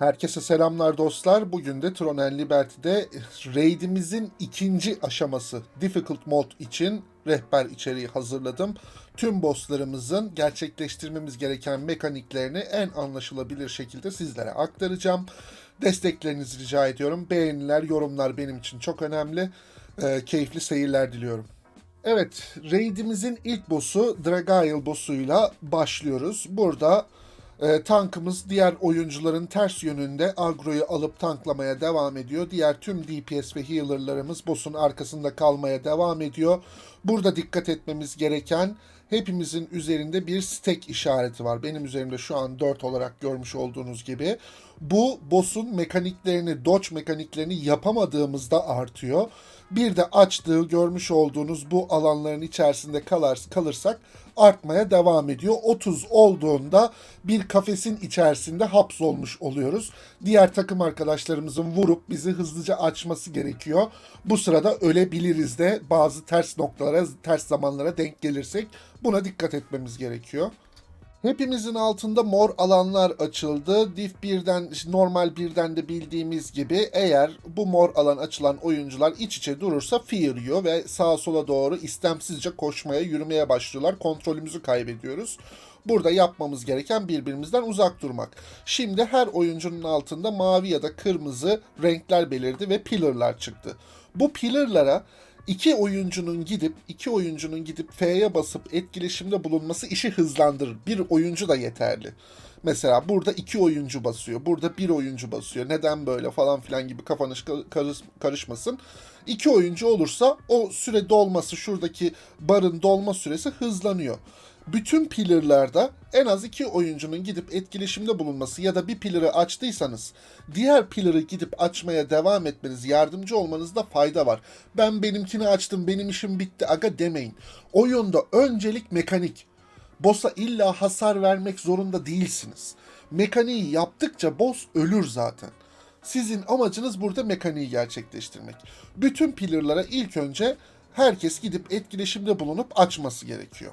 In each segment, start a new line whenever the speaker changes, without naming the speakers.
Herkese selamlar dostlar. Bugün de Tron and Liberty'de raid'imizin ikinci aşaması Difficult Mode için rehber içeriği hazırladım. Tüm bosslarımızın gerçekleştirmemiz gereken mekaniklerini en anlaşılabilir şekilde sizlere aktaracağım. Desteklerinizi rica ediyorum. Beğeniler, yorumlar benim için çok önemli. Ee, keyifli seyirler diliyorum. Evet, raid'imizin ilk boss'u Dragail boss'uyla başlıyoruz. Burada e, tankımız diğer oyuncuların ters yönünde agroyu alıp tanklamaya devam ediyor. Diğer tüm DPS ve healer'larımız boss'un arkasında kalmaya devam ediyor. Burada dikkat etmemiz gereken hepimizin üzerinde bir stack işareti var. Benim üzerimde şu an 4 olarak görmüş olduğunuz gibi. Bu boss'un mekaniklerini, dodge mekaniklerini yapamadığımızda artıyor. Bir de açtığı görmüş olduğunuz bu alanların içerisinde kalar, kalırsak artmaya devam ediyor. 30 olduğunda bir kafesin içerisinde hapsolmuş oluyoruz. Diğer takım arkadaşlarımızın vurup bizi hızlıca açması gerekiyor. Bu sırada ölebiliriz de bazı ters noktalara, ters zamanlara denk gelirsek buna dikkat etmemiz gerekiyor. Hepimizin altında mor alanlar açıldı. Div 1'den, normal 1'den de bildiğimiz gibi eğer bu mor alan açılan oyuncular iç içe durursa fear yiyor ve sağa sola doğru istemsizce koşmaya, yürümeye başlıyorlar. Kontrolümüzü kaybediyoruz. Burada yapmamız gereken birbirimizden uzak durmak. Şimdi her oyuncunun altında mavi ya da kırmızı renkler belirdi ve pillar'lar çıktı. Bu pillar'lara iki oyuncunun gidip iki oyuncunun gidip F'ye basıp etkileşimde bulunması işi hızlandırır. Bir oyuncu da yeterli. Mesela burada iki oyuncu basıyor. Burada bir oyuncu basıyor. Neden böyle falan filan gibi kafanız karış- karışmasın. İki oyuncu olursa o süre dolması şuradaki barın dolma süresi hızlanıyor. Bütün pillar'larda en az iki oyuncunun gidip etkileşimde bulunması ya da bir pillar'ı açtıysanız diğer pillar'ı gidip açmaya devam etmeniz, yardımcı olmanızda fayda var. Ben benimkini açtım, benim işim bitti aga demeyin. Oyunda öncelik mekanik. Boss'a illa hasar vermek zorunda değilsiniz. Mekaniği yaptıkça boss ölür zaten. Sizin amacınız burada mekaniği gerçekleştirmek. Bütün pillar'lara ilk önce herkes gidip etkileşimde bulunup açması gerekiyor.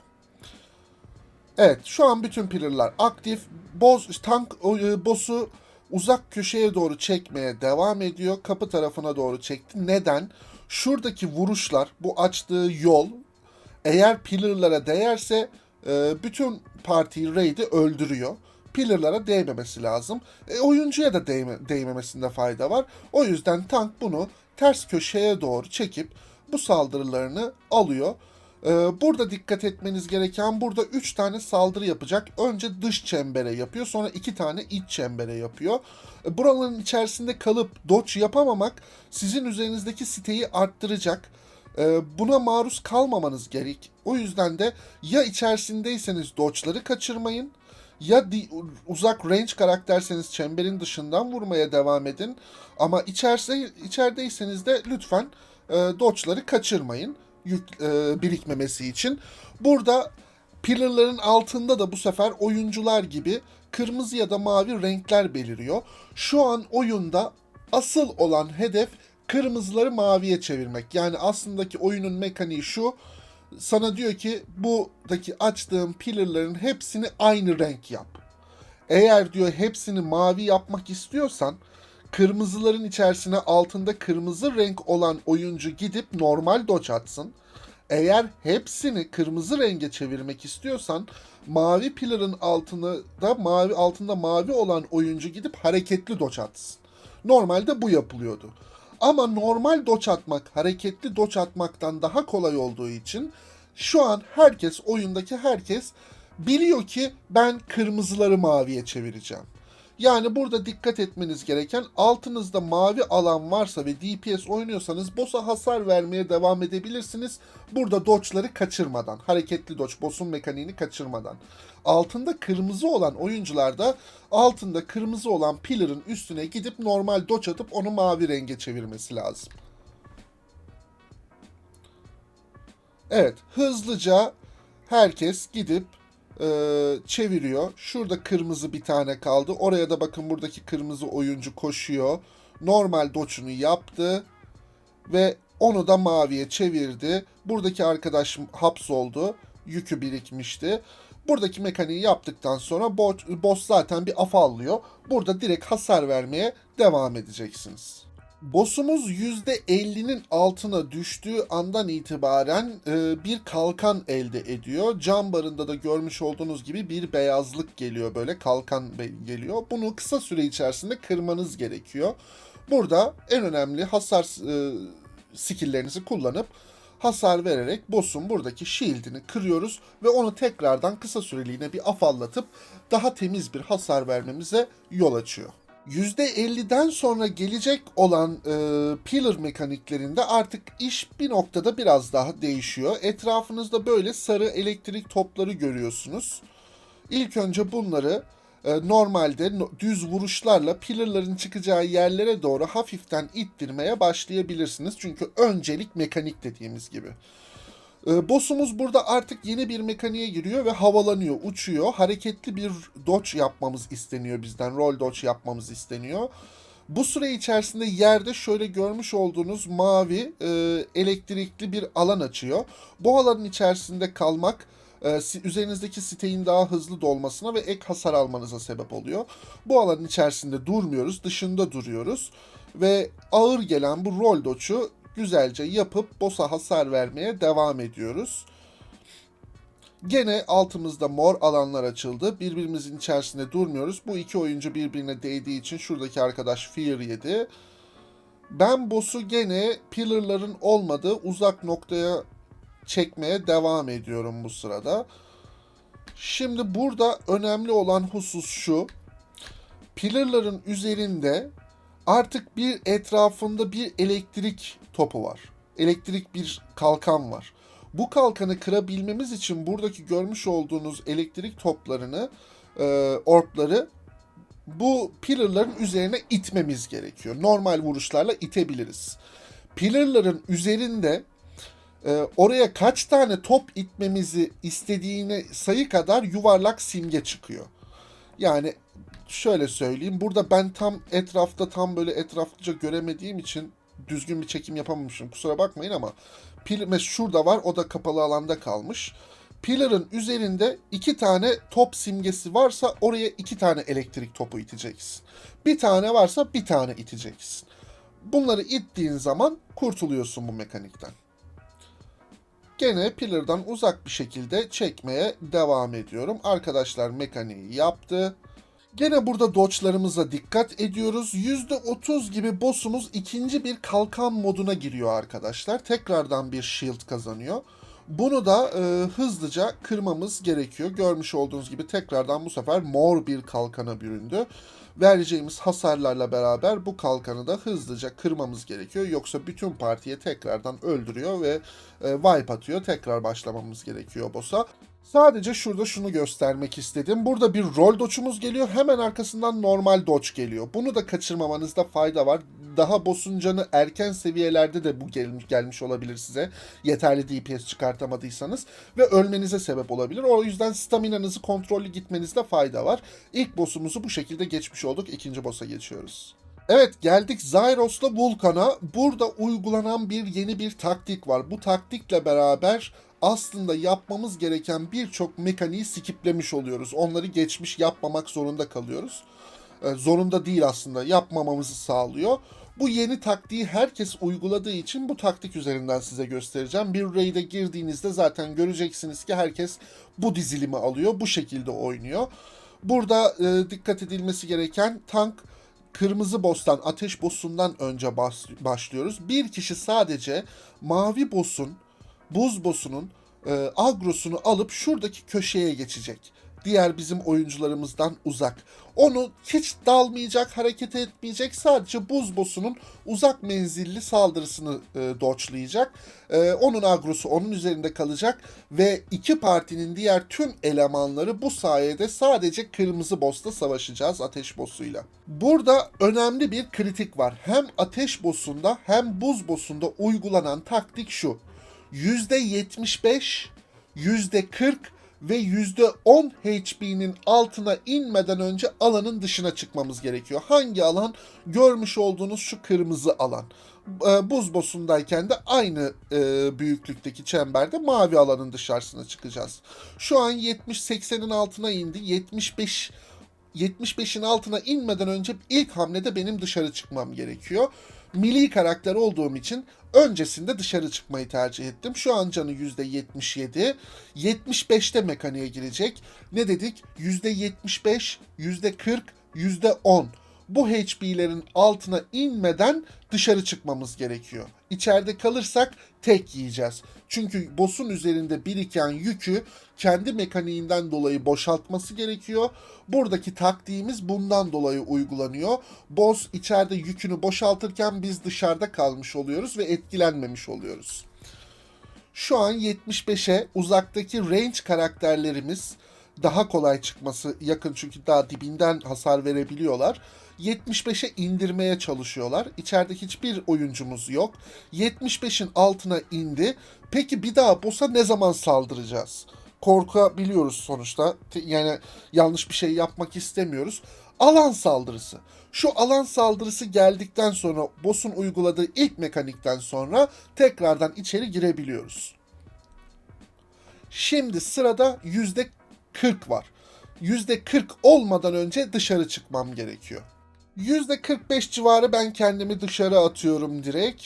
Evet şu an bütün pillar'lar aktif. Boz, tank e, boss'u uzak köşeye doğru çekmeye devam ediyor. Kapı tarafına doğru çekti. Neden? Şuradaki vuruşlar, bu açtığı yol eğer pillar'lara değerse e, bütün partiyi raid'i öldürüyor. Pillar'lara değmemesi lazım. E, oyuncuya da değme, değmemesinde fayda var. O yüzden tank bunu ters köşeye doğru çekip bu saldırılarını alıyor. Ee, Burada dikkat etmeniz gereken burada 3 tane saldırı yapacak. Önce dış çembere yapıyor sonra 2 tane iç çembere yapıyor. Ee, Buraların içerisinde kalıp dodge yapamamak sizin üzerinizdeki siteyi arttıracak. Ee, Buna maruz kalmamanız gerek. O yüzden de ya içerisindeyseniz dodge'ları kaçırmayın ya uzak range karakterseniz çemberin dışından vurmaya devam edin. Ama içerse, içerideyseniz de lütfen e, dodge'ları kaçırmayın yük e, birikmemesi için. Burada pillarların altında da bu sefer oyuncular gibi kırmızı ya da mavi renkler beliriyor. Şu an oyunda asıl olan hedef kırmızıları maviye çevirmek. Yani aslındaki oyunun mekaniği şu. Sana diyor ki buradaki açtığım pillarların hepsini aynı renk yap. Eğer diyor hepsini mavi yapmak istiyorsan kırmızıların içerisine altında kırmızı renk olan oyuncu gidip normal dodge atsın. Eğer hepsini kırmızı renge çevirmek istiyorsan mavi pillar'ın altını da mavi altında mavi olan oyuncu gidip hareketli dodge atsın. Normalde bu yapılıyordu. Ama normal dodge atmak hareketli dodge atmaktan daha kolay olduğu için şu an herkes oyundaki herkes biliyor ki ben kırmızıları maviye çevireceğim. Yani burada dikkat etmeniz gereken altınızda mavi alan varsa ve DPS oynuyorsanız boss'a hasar vermeye devam edebilirsiniz. Burada dodge'ları kaçırmadan, hareketli dodge, boss'un mekaniğini kaçırmadan. Altında kırmızı olan oyuncular da altında kırmızı olan pillar'ın üstüne gidip normal dodge atıp onu mavi renge çevirmesi lazım. Evet, hızlıca herkes gidip e, çeviriyor. Şurada kırmızı bir tane kaldı. Oraya da bakın buradaki kırmızı oyuncu koşuyor. Normal doçunu yaptı ve onu da maviye çevirdi. Buradaki arkadaş hapsoldu. Yükü birikmişti. Buradaki mekaniği yaptıktan sonra bo- boss zaten bir afallıyor. Burada direkt hasar vermeye devam edeceksiniz. Boss'umuz %50'nin altına düştüğü andan itibaren e, bir kalkan elde ediyor. Cam barında da görmüş olduğunuz gibi bir beyazlık geliyor böyle kalkan geliyor. Bunu kısa süre içerisinde kırmanız gerekiyor. Burada en önemli hasar e, skill'lerinizi kullanıp hasar vererek boss'un buradaki shield'ini kırıyoruz ve onu tekrardan kısa süreliğine bir afallatıp daha temiz bir hasar vermemize yol açıyor. %50'den sonra gelecek olan e, pillar mekaniklerinde artık iş bir noktada biraz daha değişiyor. Etrafınızda böyle sarı elektrik topları görüyorsunuz. İlk önce bunları e, normalde no- düz vuruşlarla pillarların çıkacağı yerlere doğru hafiften ittirmeye başlayabilirsiniz. Çünkü öncelik mekanik dediğimiz gibi. E, boss'umuz burada artık yeni bir mekaniğe giriyor ve havalanıyor, uçuyor. Hareketli bir dodge yapmamız isteniyor bizden. Roll dodge yapmamız isteniyor. Bu süre içerisinde yerde şöyle görmüş olduğunuz mavi e, elektrikli bir alan açıyor. Bu alanın içerisinde kalmak e, üzerinizdeki siteyin daha hızlı dolmasına ve ek hasar almanıza sebep oluyor. Bu alanın içerisinde durmuyoruz, dışında duruyoruz ve ağır gelen bu roll dodge'u güzelce yapıp boss'a hasar vermeye devam ediyoruz. Gene altımızda mor alanlar açıldı. Birbirimizin içerisinde durmuyoruz. Bu iki oyuncu birbirine değdiği için şuradaki arkadaş fear yedi. Ben boss'u gene pillarların olmadığı uzak noktaya çekmeye devam ediyorum bu sırada. Şimdi burada önemli olan husus şu. Pillarların üzerinde artık bir etrafında bir elektrik topu var. Elektrik bir kalkan var. Bu kalkanı kırabilmemiz için buradaki görmüş olduğunuz elektrik toplarını, e, orpları bu pillarların üzerine itmemiz gerekiyor. Normal vuruşlarla itebiliriz. Pillarların üzerinde e, oraya kaç tane top itmemizi istediğine sayı kadar yuvarlak simge çıkıyor. Yani şöyle söyleyeyim. Burada ben tam etrafta tam böyle etraflıca göremediğim için düzgün bir çekim yapamamışım. Kusura bakmayın ama pil şurada var. O da kapalı alanda kalmış. Pillar'ın üzerinde iki tane top simgesi varsa oraya iki tane elektrik topu iteceksin. Bir tane varsa bir tane iteceksin. Bunları ittiğin zaman kurtuluyorsun bu mekanikten. Gene pillar'dan uzak bir şekilde çekmeye devam ediyorum. Arkadaşlar mekaniği yaptı. Gene burada dodge'larımıza dikkat ediyoruz. %30 gibi boss'umuz ikinci bir kalkan moduna giriyor arkadaşlar. Tekrardan bir shield kazanıyor. Bunu da e, hızlıca kırmamız gerekiyor. Görmüş olduğunuz gibi tekrardan bu sefer mor bir kalkana büründü. Vereceğimiz hasarlarla beraber bu kalkanı da hızlıca kırmamız gerekiyor. Yoksa bütün partiye tekrardan öldürüyor ve e, wipe atıyor. Tekrar başlamamız gerekiyor boss'a. Sadece şurada şunu göstermek istedim. Burada bir rol dodge'umuz geliyor. Hemen arkasından normal dodge geliyor. Bunu da kaçırmamanızda fayda var. Daha boss'un canı erken seviyelerde de bu gelmiş, gelmiş olabilir size. Yeterli DPS çıkartamadıysanız. Ve ölmenize sebep olabilir. O yüzden staminanızı kontrollü gitmenizde fayda var. İlk boss'umuzu bu şekilde geçmiş olduk. İkinci boss'a geçiyoruz. Evet geldik Zyros'la Vulkan'a. Burada uygulanan bir yeni bir taktik var. Bu taktikle beraber aslında yapmamız gereken birçok mekaniği skiplemiş oluyoruz. Onları geçmiş yapmamak zorunda kalıyoruz. Ee, zorunda değil aslında yapmamamızı sağlıyor. Bu yeni taktiği herkes uyguladığı için bu taktik üzerinden size göstereceğim. Bir raid'e girdiğinizde zaten göreceksiniz ki herkes bu dizilimi alıyor. Bu şekilde oynuyor. Burada e, dikkat edilmesi gereken tank kırmızı boss'tan, ateş boss'undan önce başlıyoruz. Bir kişi sadece mavi boss'un, buz boss'unun e, agrosunu alıp şuradaki köşeye geçecek. Diğer bizim oyuncularımızdan uzak. Onu hiç dalmayacak, hareket etmeyecek. Sadece buz boss'unun uzak menzilli saldırısını e, dodge'layacak. E, onun agrosu onun üzerinde kalacak ve iki partinin diğer tüm elemanları bu sayede sadece kırmızı boss'la savaşacağız ateş boss'uyla. Burada önemli bir kritik var. Hem ateş boss'unda hem buz boss'unda uygulanan taktik şu. %75, %40 ve %10 HP'nin altına inmeden önce alanın dışına çıkmamız gerekiyor. Hangi alan? Görmüş olduğunuz şu kırmızı alan. E, Buz boss'undayken de aynı e, büyüklükteki çemberde mavi alanın dışarısına çıkacağız. Şu an 70-80'in altına indi. 75 75'in altına inmeden önce ilk hamlede benim dışarı çıkmam gerekiyor. Milli karakter olduğum için öncesinde dışarı çıkmayı tercih ettim. Şu an canı %77. 75'te mekaniğe girecek. Ne dedik? %75, %40, %10. Bu HP'lerin altına inmeden dışarı çıkmamız gerekiyor. İçeride kalırsak tek yiyeceğiz. Çünkü boss'un üzerinde biriken yükü kendi mekaniğinden dolayı boşaltması gerekiyor. Buradaki taktiğimiz bundan dolayı uygulanıyor. Boss içeride yükünü boşaltırken biz dışarıda kalmış oluyoruz ve etkilenmemiş oluyoruz. Şu an 75'e uzaktaki range karakterlerimiz daha kolay çıkması yakın çünkü daha dibinden hasar verebiliyorlar. 75'e indirmeye çalışıyorlar. İçeride hiçbir oyuncumuz yok. 75'in altına indi. Peki bir daha boss'a ne zaman saldıracağız? Korkabiliyoruz sonuçta. Yani yanlış bir şey yapmak istemiyoruz. Alan saldırısı. Şu alan saldırısı geldikten sonra boss'un uyguladığı ilk mekanikten sonra tekrardan içeri girebiliyoruz. Şimdi sırada yüzde 40 var. Yüzde 40 olmadan önce dışarı çıkmam gerekiyor. Yüzde 45 civarı ben kendimi dışarı atıyorum direkt.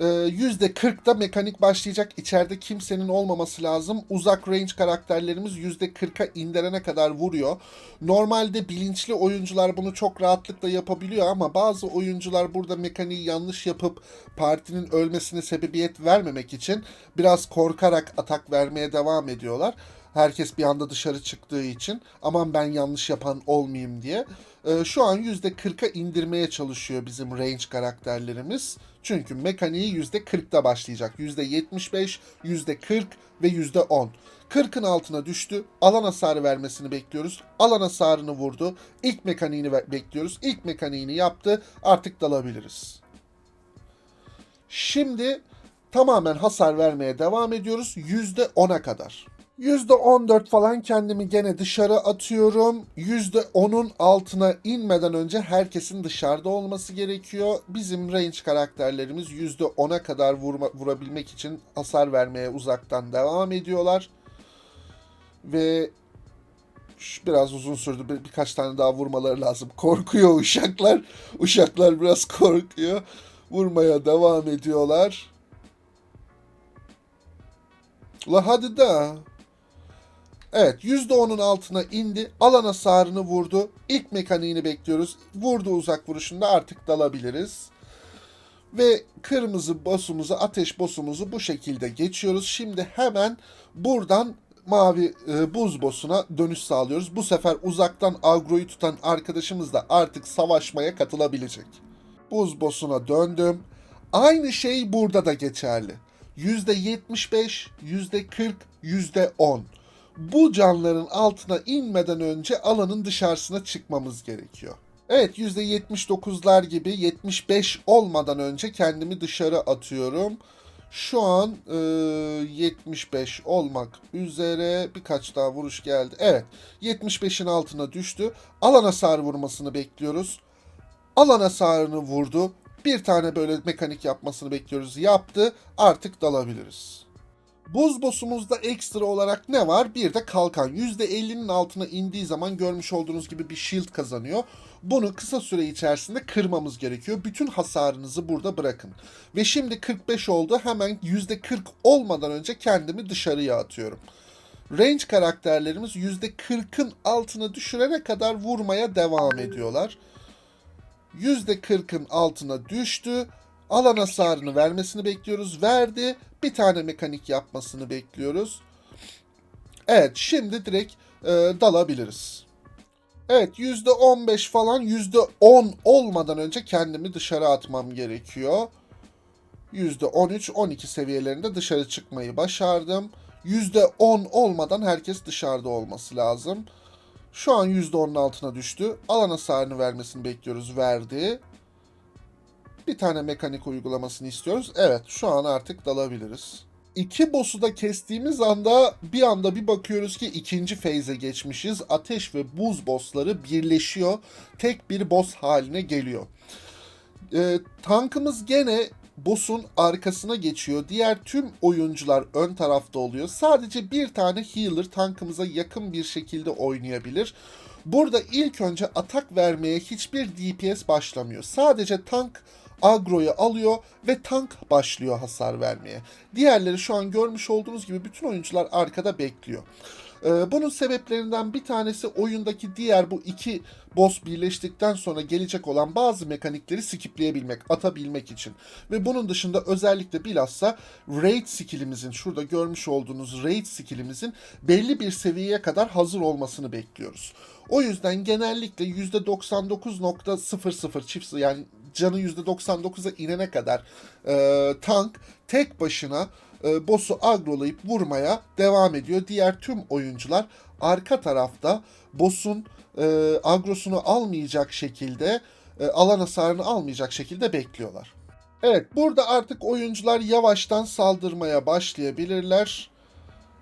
Ee, Yüzde 40'da mekanik başlayacak. İçeride kimsenin olmaması lazım. Uzak range karakterlerimiz yüzde 40'a indirene kadar vuruyor. Normalde bilinçli oyuncular bunu çok rahatlıkla yapabiliyor ama bazı oyuncular burada mekaniği yanlış yapıp partinin ölmesine sebebiyet vermemek için biraz korkarak atak vermeye devam ediyorlar. Herkes bir anda dışarı çıktığı için aman ben yanlış yapan olmayayım diye. Ee, şu an %40'a indirmeye çalışıyor bizim range karakterlerimiz. Çünkü mekaniği %40'da başlayacak. %75, %40 ve %10. 40'ın altına düştü. Alan hasarı vermesini bekliyoruz. Alan hasarını vurdu. İlk mekaniğini bekliyoruz. İlk mekaniğini yaptı. Artık dalabiliriz. Şimdi tamamen hasar vermeye devam ediyoruz. %10'a kadar. %14 falan kendimi gene dışarı atıyorum. %10'un altına inmeden önce herkesin dışarıda olması gerekiyor. Bizim range karakterlerimiz %10'a kadar vurma, vurabilmek için hasar vermeye uzaktan devam ediyorlar. Ve biraz uzun sürdü. Bir, birkaç tane daha vurmaları lazım. Korkuyor uşaklar. Uşaklar biraz korkuyor. Vurmaya devam ediyorlar. La hadi da. Evet %10'un altına indi. Alan hasarını vurdu. İlk mekaniğini bekliyoruz. Vurdu uzak vuruşunda artık dalabiliriz. Ve kırmızı boss'umuzu, ateş boss'umuzu bu şekilde geçiyoruz. Şimdi hemen buradan mavi e, buz boss'una dönüş sağlıyoruz. Bu sefer uzaktan agroyu tutan arkadaşımız da artık savaşmaya katılabilecek. Buz boss'una döndüm. Aynı şey burada da geçerli. %75, %40, %10. Bu canların altına inmeden önce alanın dışarısına çıkmamız gerekiyor. Evet %79'lar gibi 75 olmadan önce kendimi dışarı atıyorum. Şu an e, 75 olmak üzere birkaç daha vuruş geldi. Evet 75'in altına düştü. Alan hasarı vurmasını bekliyoruz. Alan hasarını vurdu. Bir tane böyle mekanik yapmasını bekliyoruz. Yaptı. Artık dalabiliriz. Buz boss'umuzda ekstra olarak ne var? Bir de kalkan. %50'nin altına indiği zaman görmüş olduğunuz gibi bir shield kazanıyor. Bunu kısa süre içerisinde kırmamız gerekiyor. Bütün hasarınızı burada bırakın. Ve şimdi 45 oldu. Hemen %40 olmadan önce kendimi dışarıya atıyorum. Range karakterlerimiz %40'ın altına düşürene kadar vurmaya devam ediyorlar. %40'ın altına düştü. Alan hasarını vermesini bekliyoruz. Verdi. Bir tane mekanik yapmasını bekliyoruz. Evet şimdi direkt e, dalabiliriz. Evet %15 falan %10 olmadan önce kendimi dışarı atmam gerekiyor. %13-12 seviyelerinde dışarı çıkmayı başardım. %10 olmadan herkes dışarıda olması lazım. Şu an %10'un altına düştü. Alan hasarını vermesini bekliyoruz. Verdi. Bir tane mekanik uygulamasını istiyoruz. Evet şu an artık dalabiliriz. İki boss'u da kestiğimiz anda bir anda bir bakıyoruz ki ikinci phase'e geçmişiz. Ateş ve buz boss'ları birleşiyor. Tek bir boss haline geliyor. Ee, tankımız gene boss'un arkasına geçiyor. Diğer tüm oyuncular ön tarafta oluyor. Sadece bir tane healer tankımıza yakın bir şekilde oynayabilir. Burada ilk önce atak vermeye hiçbir DPS başlamıyor. Sadece tank agroyu alıyor ve tank başlıyor hasar vermeye. Diğerleri şu an görmüş olduğunuz gibi bütün oyuncular arkada bekliyor. Ee, bunun sebeplerinden bir tanesi oyundaki diğer bu iki boss birleştikten sonra gelecek olan bazı mekanikleri skipleyebilmek, atabilmek için. Ve bunun dışında özellikle bilhassa raid skillimizin, şurada görmüş olduğunuz raid skillimizin belli bir seviyeye kadar hazır olmasını bekliyoruz. O yüzden genellikle %99.00 çift yani canı %99'a inene kadar e, tank tek başına e, boss'u agrolayıp vurmaya devam ediyor. Diğer tüm oyuncular arka tarafta boss'un e, agrosunu almayacak şekilde, e, alan hasarını almayacak şekilde bekliyorlar. Evet, burada artık oyuncular yavaştan saldırmaya başlayabilirler.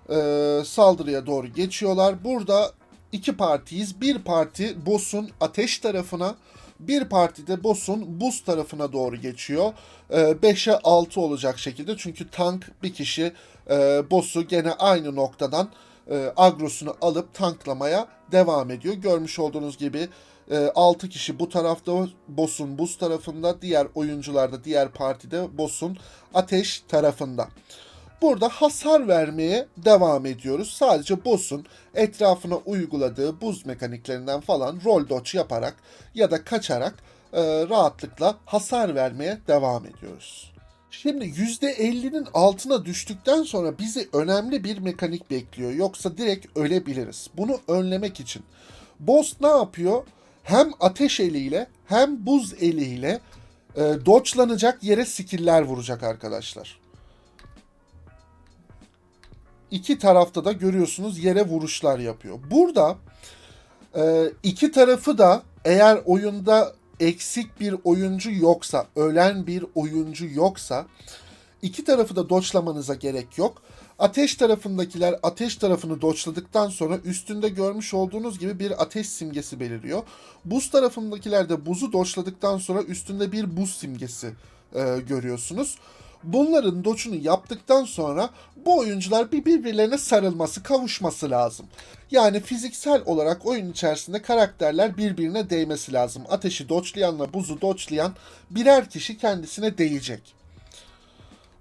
E, saldırıya doğru geçiyorlar. Burada iki partiyiz. Bir parti boss'un ateş tarafına, bir parti de boss'un buz tarafına doğru geçiyor. 5'e 6 olacak şekilde çünkü tank bir kişi e, boss'u gene aynı noktadan e, agrosunu alıp tanklamaya devam ediyor. Görmüş olduğunuz gibi e, 6 kişi bu tarafta boss'un buz tarafında, diğer oyuncular da diğer partide boss'un ateş tarafında. Burada hasar vermeye devam ediyoruz. Sadece boss'un etrafına uyguladığı buz mekaniklerinden falan roll dodge yaparak ya da kaçarak e, rahatlıkla hasar vermeye devam ediyoruz. Şimdi %50'nin altına düştükten sonra bizi önemli bir mekanik bekliyor. Yoksa direkt ölebiliriz. Bunu önlemek için boss ne yapıyor? Hem ateş eliyle hem buz eliyle e, dodge'lanacak yere skill'ler vuracak arkadaşlar iki tarafta da görüyorsunuz yere vuruşlar yapıyor. Burada e, iki tarafı da eğer oyunda eksik bir oyuncu yoksa, ölen bir oyuncu yoksa iki tarafı da doçlamanıza gerek yok. Ateş tarafındakiler ateş tarafını doçladıktan sonra üstünde görmüş olduğunuz gibi bir ateş simgesi beliriyor. Buz tarafındakiler de buzu doçladıktan sonra üstünde bir buz simgesi e, görüyorsunuz. Bunların doçunu yaptıktan sonra bu oyuncular bir birbirlerine sarılması, kavuşması lazım. Yani fiziksel olarak oyun içerisinde karakterler birbirine değmesi lazım. Ateşi doçlayanla buzu doçlayan birer kişi kendisine değecek.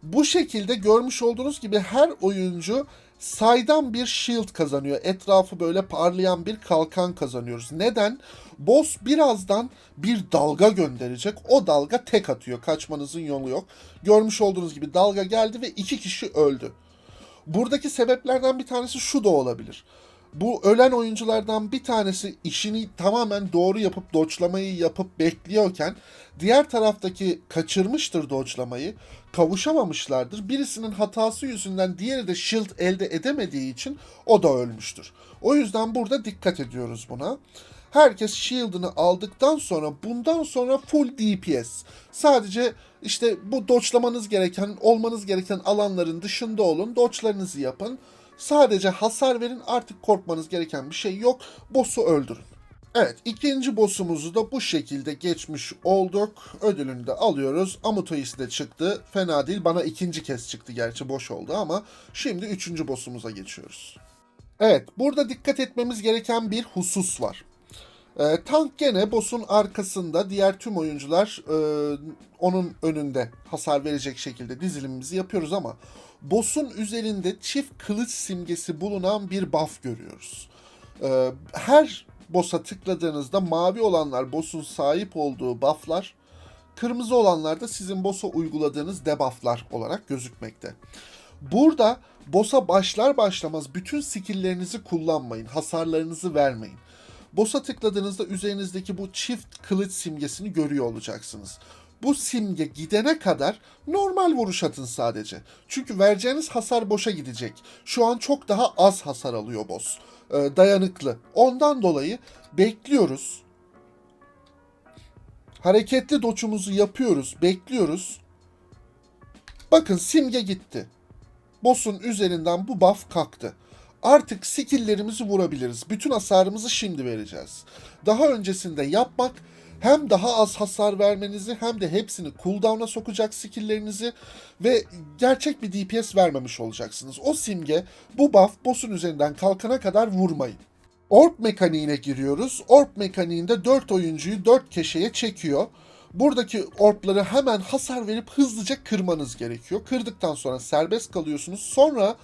Bu şekilde görmüş olduğunuz gibi her oyuncu saydam bir shield kazanıyor. Etrafı böyle parlayan bir kalkan kazanıyoruz. Neden? Boss birazdan bir dalga gönderecek. O dalga tek atıyor. Kaçmanızın yolu yok. Görmüş olduğunuz gibi dalga geldi ve iki kişi öldü. Buradaki sebeplerden bir tanesi şu da olabilir bu ölen oyunculardan bir tanesi işini tamamen doğru yapıp doçlamayı yapıp bekliyorken diğer taraftaki kaçırmıştır doçlamayı, kavuşamamışlardır. Birisinin hatası yüzünden diğeri de shield elde edemediği için o da ölmüştür. O yüzden burada dikkat ediyoruz buna. Herkes shield'ını aldıktan sonra bundan sonra full DPS. Sadece işte bu doçlamanız gereken, olmanız gereken alanların dışında olun. Doçlarınızı yapın. Sadece hasar verin artık korkmanız gereken bir şey yok. Boss'u öldürün. Evet ikinci boss'umuzu da bu şekilde geçmiş olduk. Ödülünü de alıyoruz. Amutois de çıktı. Fena değil. Bana ikinci kez çıktı gerçi boş oldu ama şimdi üçüncü boss'umuza geçiyoruz. Evet burada dikkat etmemiz gereken bir husus var. E, tank gene boss'un arkasında diğer tüm oyuncular e, onun önünde hasar verecek şekilde dizilimimizi yapıyoruz ama boss'un üzerinde çift kılıç simgesi bulunan bir buff görüyoruz. E, her boss'a tıkladığınızda mavi olanlar boss'un sahip olduğu buff'lar, kırmızı olanlar da sizin boss'a uyguladığınız debuff'lar olarak gözükmekte. Burada boss'a başlar başlamaz bütün skill'lerinizi kullanmayın, hasarlarınızı vermeyin. Boss'a tıkladığınızda üzerinizdeki bu çift kılıç simgesini görüyor olacaksınız. Bu simge gidene kadar normal vuruş atın sadece. Çünkü vereceğiniz hasar boşa gidecek. Şu an çok daha az hasar alıyor boss. Ee, dayanıklı. Ondan dolayı bekliyoruz. Hareketli doçumuzu yapıyoruz. Bekliyoruz. Bakın simge gitti. boss'un üzerinden bu buff kalktı. Artık skill'lerimizi vurabiliriz. Bütün hasarımızı şimdi vereceğiz. Daha öncesinde yapmak hem daha az hasar vermenizi hem de hepsini cooldown'a sokacak skill'lerinizi ve gerçek bir DPS vermemiş olacaksınız. O simge bu buff boss'un üzerinden kalkana kadar vurmayın. Orb mekaniğine giriyoruz. Orb mekaniğinde 4 oyuncuyu 4 keşeye çekiyor. Buradaki orbları hemen hasar verip hızlıca kırmanız gerekiyor. Kırdıktan sonra serbest kalıyorsunuz. Sonra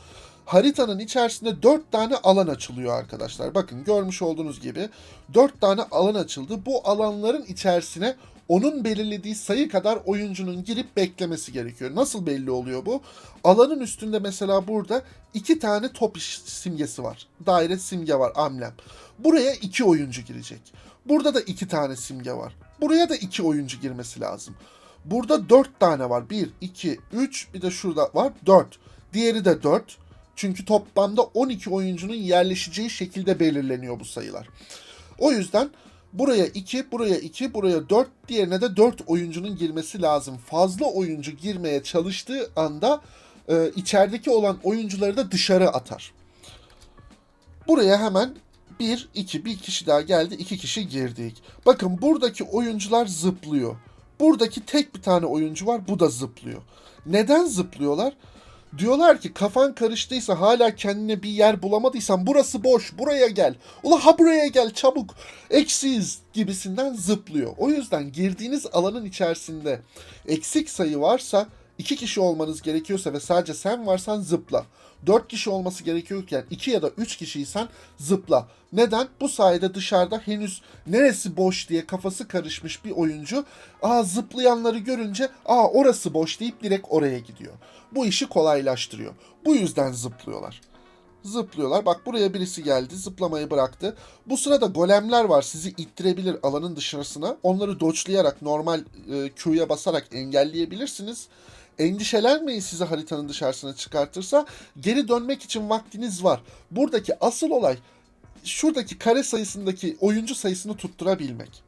haritanın içerisinde 4 tane alan açılıyor arkadaşlar. Bakın görmüş olduğunuz gibi 4 tane alan açıldı. Bu alanların içerisine onun belirlediği sayı kadar oyuncunun girip beklemesi gerekiyor. Nasıl belli oluyor bu? Alanın üstünde mesela burada iki tane top simgesi var. Daire simge var, amblem. Buraya iki oyuncu girecek. Burada da iki tane simge var. Buraya da iki oyuncu girmesi lazım. Burada dört tane var. Bir, iki, üç, bir de şurada var. Dört. Diğeri de dört. Çünkü toplamda 12 oyuncunun yerleşeceği şekilde belirleniyor bu sayılar. O yüzden buraya 2, buraya 2, buraya 4, diğerine de 4 oyuncunun girmesi lazım. Fazla oyuncu girmeye çalıştığı anda e, içerideki olan oyuncuları da dışarı atar. Buraya hemen 1, 2, bir kişi daha geldi, 2 kişi girdik. Bakın buradaki oyuncular zıplıyor. Buradaki tek bir tane oyuncu var, bu da zıplıyor. Neden zıplıyorlar? Diyorlar ki kafan karıştıysa hala kendine bir yer bulamadıysan burası boş buraya gel. Ula ha buraya gel çabuk eksiz gibisinden zıplıyor. O yüzden girdiğiniz alanın içerisinde eksik sayı varsa iki kişi olmanız gerekiyorsa ve sadece sen varsan zıpla. 4 kişi olması gerekiyorken 2 ya da 3 kişiysen zıpla. Neden? Bu sayede dışarıda henüz neresi boş diye kafası karışmış bir oyuncu aa zıplayanları görünce aa orası boş deyip direkt oraya gidiyor. Bu işi kolaylaştırıyor. Bu yüzden zıplıyorlar. Zıplıyorlar. Bak buraya birisi geldi. Zıplamayı bıraktı. Bu sırada golemler var. Sizi ittirebilir alanın dışarısına. Onları doçlayarak normal e, Q'ya basarak engelleyebilirsiniz. Endişelenmeyin sizi haritanın dışarısına çıkartırsa. Geri dönmek için vaktiniz var. Buradaki asıl olay şuradaki kare sayısındaki oyuncu sayısını tutturabilmek.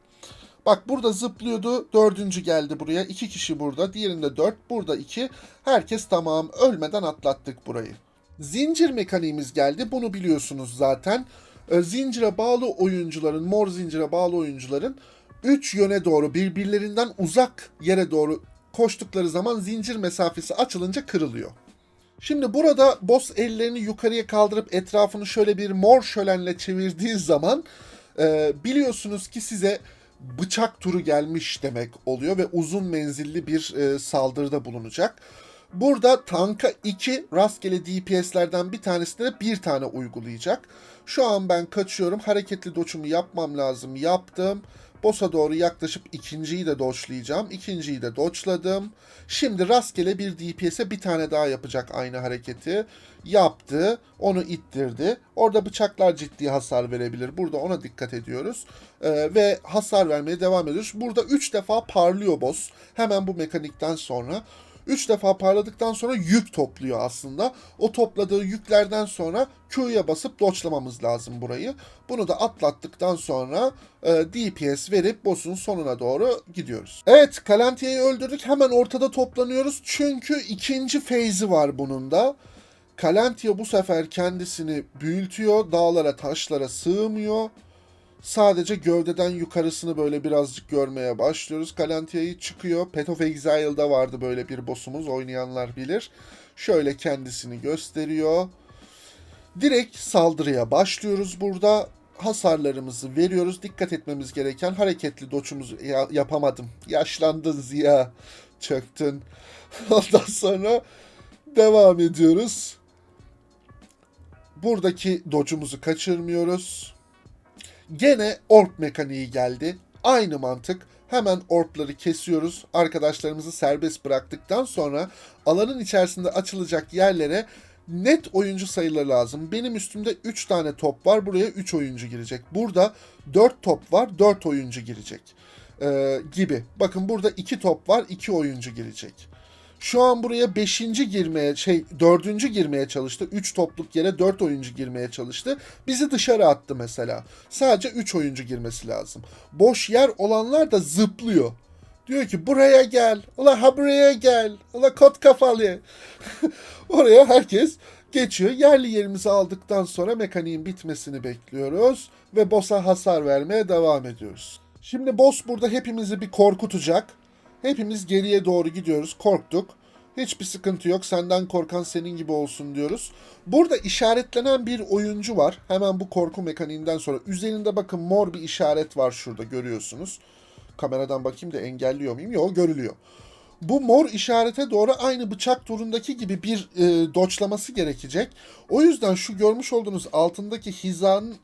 Bak burada zıplıyordu. Dördüncü geldi buraya. iki kişi burada. Diğerinde dört. Burada iki. Herkes tamam. Ölmeden atlattık burayı. Zincir mekaniğimiz geldi. Bunu biliyorsunuz zaten. E, Zincire bağlı oyuncuların, mor zincire bağlı oyuncuların üç yöne doğru birbirlerinden uzak yere doğru koştukları zaman zincir mesafesi açılınca kırılıyor. Şimdi burada boss ellerini yukarıya kaldırıp etrafını şöyle bir mor şölenle çevirdiği zaman e, biliyorsunuz ki size bıçak turu gelmiş demek oluyor ve uzun menzilli bir e, saldırıda bulunacak. Burada tanka 2 rastgele DPS'lerden bir tanesine bir tane uygulayacak. Şu an ben kaçıyorum. Hareketli doçumu yapmam lazım. Yaptım. Boss'a doğru yaklaşıp ikinciyi de doçlayacağım. İkinciyi de doçladım. Şimdi rastgele bir DPS'e bir tane daha yapacak aynı hareketi. Yaptı. Onu ittirdi. Orada bıçaklar ciddi hasar verebilir. Burada ona dikkat ediyoruz. Ee, ve hasar vermeye devam ediyoruz. Burada 3 defa parlıyor boss. Hemen bu mekanikten sonra. 3 defa parladıktan sonra yük topluyor aslında. O topladığı yüklerden sonra Q'ya basıp doçlamamız lazım burayı. Bunu da atlattıktan sonra e, DPS verip boss'un sonuna doğru gidiyoruz. Evet Kalantia'yı öldürdük. Hemen ortada toplanıyoruz. Çünkü ikinci phase'i var bunun da. Kalantia bu sefer kendisini büyütüyor. Dağlara, taşlara sığmıyor. Sadece gövdeden yukarısını böyle birazcık görmeye başlıyoruz. Kalantia'yı çıkıyor. Path of Exile'da vardı böyle bir boss'umuz. Oynayanlar bilir. Şöyle kendisini gösteriyor. Direkt saldırıya başlıyoruz burada. Hasarlarımızı veriyoruz. Dikkat etmemiz gereken hareketli doçumuzu ya- yapamadım. Yaşlandın Ziya. Çöktün. Ondan sonra devam ediyoruz. Buradaki dodge'umuzu kaçırmıyoruz. Gene orb mekaniği geldi. Aynı mantık. Hemen orbları kesiyoruz. Arkadaşlarımızı serbest bıraktıktan sonra alanın içerisinde açılacak yerlere net oyuncu sayıları lazım. Benim üstümde 3 tane top var. Buraya 3 oyuncu girecek. Burada 4 top var. 4 oyuncu girecek. Ee, gibi. Bakın burada 2 top var. 2 oyuncu girecek. Şu an buraya 5. girmeye şey 4. girmeye çalıştı. 3 topluk yere 4 oyuncu girmeye çalıştı. Bizi dışarı attı mesela. Sadece 3 oyuncu girmesi lazım. Boş yer olanlar da zıplıyor. Diyor ki buraya gel. Ula ha buraya gel. Ula kot kafalı. Oraya herkes geçiyor. Yerli yerimizi aldıktan sonra mekaniğin bitmesini bekliyoruz. Ve boss'a hasar vermeye devam ediyoruz. Şimdi boss burada hepimizi bir korkutacak. Hepimiz geriye doğru gidiyoruz. Korktuk. Hiçbir sıkıntı yok. Senden korkan senin gibi olsun diyoruz. Burada işaretlenen bir oyuncu var. Hemen bu korku mekaniğinden sonra. Üzerinde bakın mor bir işaret var şurada görüyorsunuz. Kameradan bakayım da engelliyor muyum? Yok görülüyor. Bu mor işarete doğru aynı bıçak turundaki gibi bir e, doçlaması gerekecek. O yüzden şu görmüş olduğunuz altındaki hizanın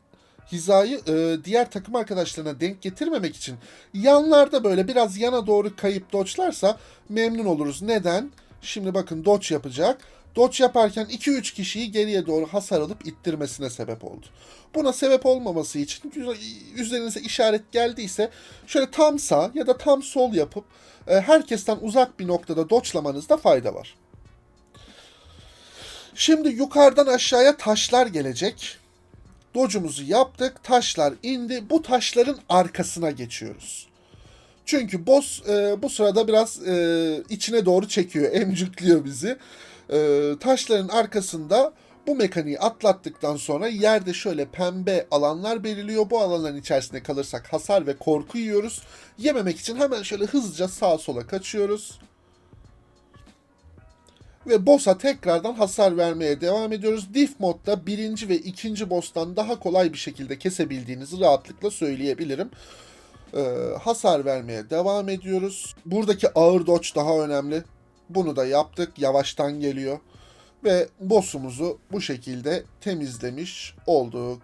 hizayı e, diğer takım arkadaşlarına denk getirmemek için yanlarda böyle biraz yana doğru kayıp doçlarsa memnun oluruz. Neden? Şimdi bakın doç yapacak. Doç yaparken 2-3 kişiyi geriye doğru hasar alıp ittirmesine sebep oldu. Buna sebep olmaması için üzerinize işaret geldiyse şöyle tam sağ ya da tam sol yapıp e, herkesten uzak bir noktada doçlamanızda fayda var. Şimdi yukarıdan aşağıya taşlar gelecek. Documuzu yaptık. Taşlar indi. Bu taşların arkasına geçiyoruz. Çünkü boss e, bu sırada biraz e, içine doğru çekiyor, emcikliyor bizi. E, taşların arkasında bu mekaniği atlattıktan sonra yerde şöyle pembe alanlar belirliyor. Bu alanların içerisinde kalırsak hasar ve korku yiyoruz. Yememek için hemen şöyle hızlıca sağa sola kaçıyoruz. Ve boss'a tekrardan hasar vermeye devam ediyoruz. Diff modda birinci ve ikinci boss'tan daha kolay bir şekilde kesebildiğinizi rahatlıkla söyleyebilirim. Ee, hasar vermeye devam ediyoruz. Buradaki ağır dodge daha önemli. Bunu da yaptık. Yavaştan geliyor. Ve boss'umuzu bu şekilde temizlemiş olduk.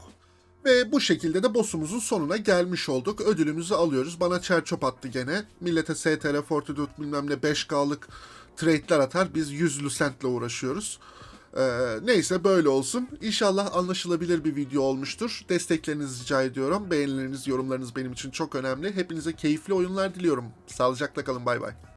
Ve bu şekilde de boss'umuzun sonuna gelmiş olduk. Ödülümüzü alıyoruz. Bana çer çöp attı gene. Millete STR Fortitude bilmem ne 5K'lık trade'ler atar. Biz 100 Lucent'le uğraşıyoruz. Ee, neyse böyle olsun. İnşallah anlaşılabilir bir video olmuştur. Desteklerinizi rica ediyorum. Beğenileriniz, yorumlarınız benim için çok önemli. Hepinize keyifli oyunlar diliyorum. Sağlıcakla kalın. Bay bay.